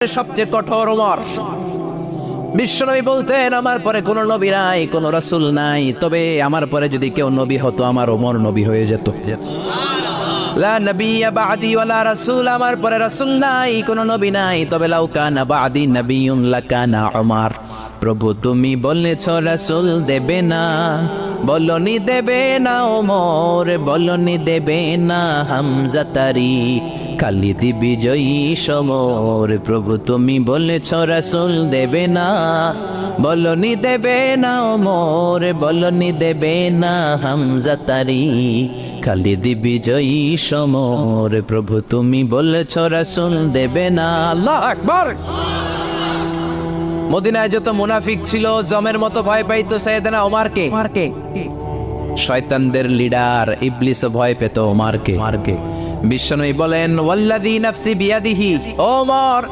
সবচেয়ে কঠোর ওমর বিশ্বনবী বলতেন, আমার পরে কোনো নবী নাই, কোনো রাসূল নাই। তবে আমার পরে যদি কেউ নবী হতো, আমার ওমর নবী হয়ে যেত। লা ওয়ালা আমার পরে নাই, কোনো নবী নাই। তবে লাউ প্রভু, তুমি বলেছ রাসূল দেবে না। বলনি দেবে না ওমর বলনি দেবে না হামজা তারি খালিদি বিজয়ী সমর প্রভু তুমি বলেছ রাসূল দেবে না। বলনি দেবে না ওমর বলনি দেবে না হামজা তারি। খালিদি বিজয়ী সমর প্রভু তুমি বলেছ রাসূল দেবে না। আল্লাহ আকবার। মদিনায় যত মুনাফিক ছিল জমের মতো ভয় পাইতো সাইয়েদনা ওমারকে। শয়তানদের লিডার ইবলিস ভয় পেত ওমারকে ওমারকে। বিশ্বনবী বলেন ওয়াল্লাদি নাফসি বিয়াদিহি ওমর